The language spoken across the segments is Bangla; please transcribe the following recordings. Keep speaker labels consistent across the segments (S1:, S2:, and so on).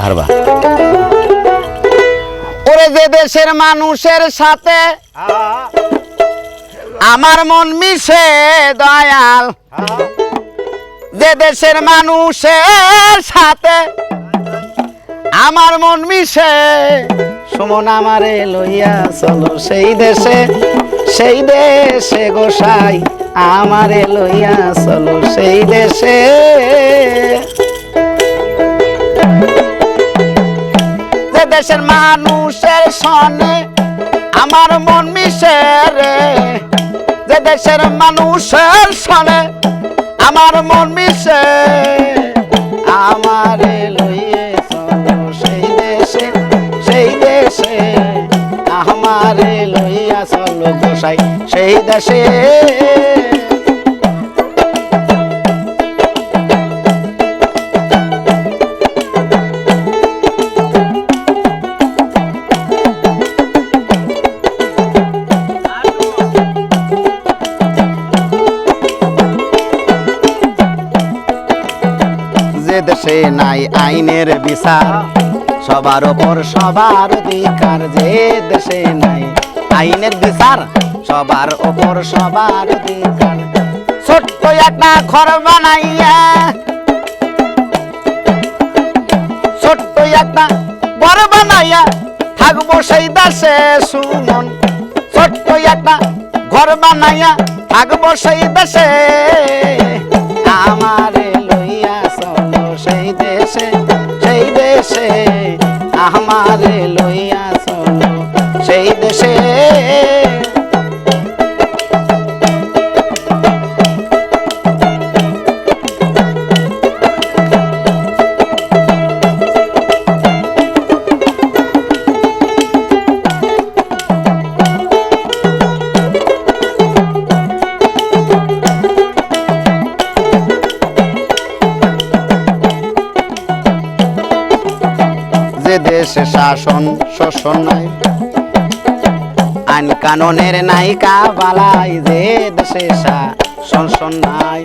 S1: কারবা ওরে যে দেশের মানুষের সাথে আমার মন মিশে দয়াল, যে দেশের মানুষের সাথে আমার মন মিশে, সুমন আমারে লইয়া চলো সেই দেশে সেই দেশে গোসাই আমারে লইয়া চলো সেই দেশে। দেশের মানুষের সনে আমার মন মিশে রে। যে দেশের মানুষের সনে আমার মন মিশে, আমারে লইয়ে সেই দেশে সেই দেশে। আমারে লইয়া চলো গোসাই সেই দেশে। দেশে নাই আইনের বিচার। সবার ওপর সবার অধিকার যে দেশে নাই। আইনের বিচার, সবার ওপর সবার অধিকার। ছোট্ট একটা ঘর বানাইয়া, ছোট্ট একটা ঘর বানাইয়া থাকব সেই দেশে সুমন। ছোট্ট একটা ঘর বানাইয়া থাকব সেই দেশে, আমারে দেশে আমারে লইয়া দেশে শাসন, শোষণ নাই আইন কানুনের নায়িকা বালাই যে দেশে শাসন নাই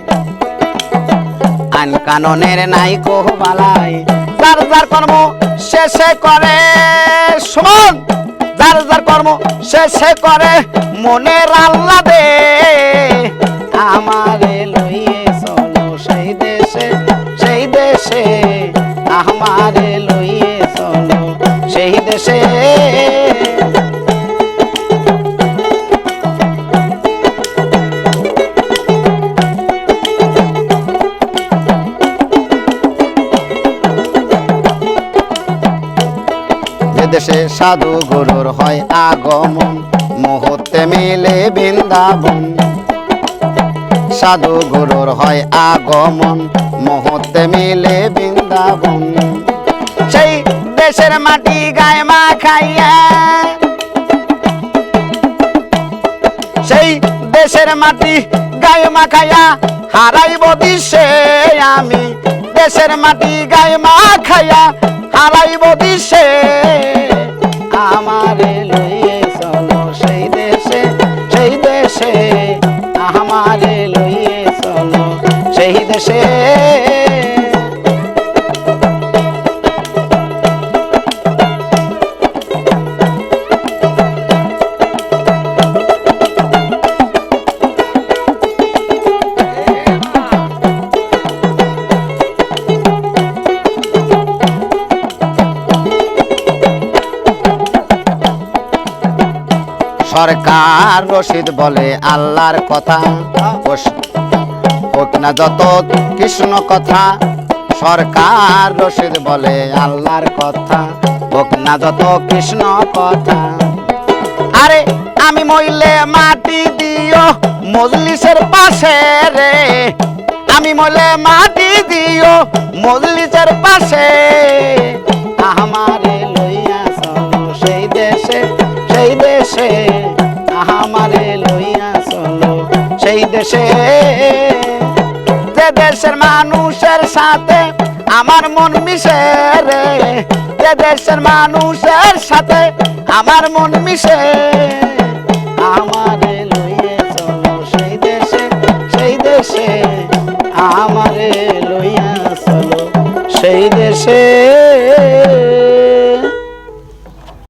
S1: আইন কানুনের নাইকো বালাই, যার যার কর্ম শেষে করে। সুমন, যার যার কর্ম শেষে করে। মনের আল্লাদে আমারে দেশে সাধু গুরুর হয় আগমন। মুহূর্তে মিলে বৃন্দাবন। সাধু গুরুর হয় আগমন। মুহূর্তে মিলে বৃন্দাবন। সেই দেশের মাটি গায়ে মা খাইয়া। সেই দেশের মাটি গায়ে মা খাইয়া হারাইব দিশে আমি। দেশের মাটি গায়ে মা খাইয়া হারাইব দিশে আমারে সরকার রশিদ বলে? আল্লাহর কথা হোক না যত কৃষ্ণ কথা, সরকার রশিদ বলে আল্লাহর কথা। হোক না যত কৃষ্ণ কথা। আরে আমি মইলে মাটি দিও মজলিসের পাশে রে। আমি মইলে মাটি দিও মজলিসের পাশে। আমারে লইয়া চলো। সেই দেশে যে দেশের মানুষের সাথে আমার মন মিশে রে, যে দেশের মানুষের সাথে আমার মন মিশে, আমারে লইয়ে চলো। সেই দেশে সেই দেশে আমারে লইয়া চলো। সেই দেশে